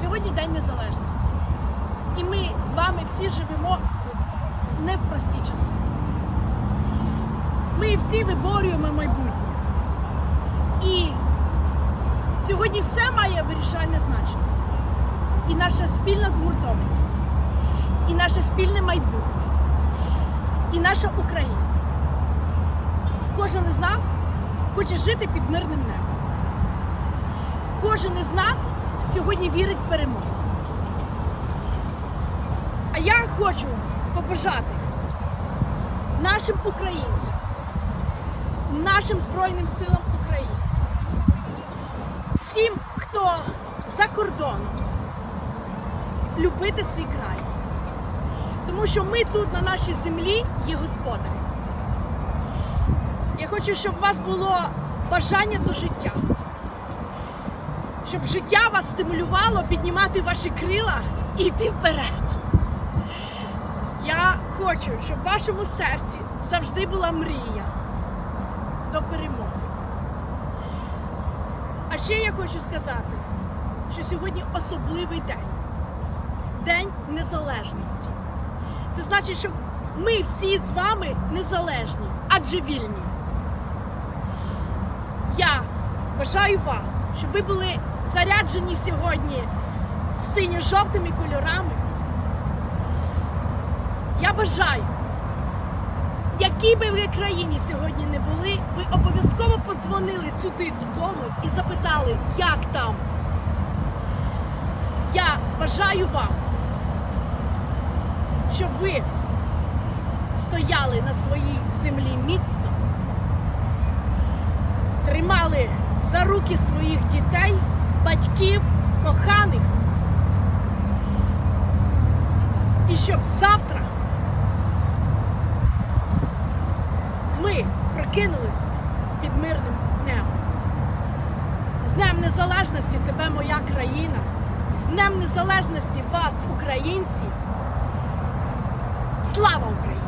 Сьогодні День Незалежності. І ми з вами всі живемо не в прості часи. Ми всі виборюємо майбутнє. І сьогодні все має вирішальне значення. І наша спільна згуртованість, і наше спільне майбутнє, і наша Україна. Кожен із нас хоче жити під мирним небом. Кожен із нас сьогодні вірить в перемогу. А я хочу побажати нашим українцям, нашим Збройним силам України, всім, хто за кордоном, любити свій край. Тому що ми тут, на нашій землі, є господарі. Я хочу, щоб у вас було бажання до життя. Щоб життя вас стимулювало піднімати ваші крила і йти вперед. Я хочу, щоб в вашому серці завжди була мрія до перемоги. А ще я хочу сказати, що сьогодні особливий день День Незалежності. Це значить, що ми всі з вами незалежні, адже вільні. Я бажаю вам, щоб ви були заряджені сьогодні синьо-жовтими кольорами. Я бажаю, якій би ви країні сьогодні не були, ви обов'язково подзвонили сюди додому і запитали, як там. Я бажаю вам, щоб ви стояли на своїй землі міцно, тримали за руки своїх дітей, батьків, коханих. І щоб завтра ми прокинулися під мирним небом. З Днем Незалежності тебе моя країна, з Днем Незалежності вас, українці. Слава Україні!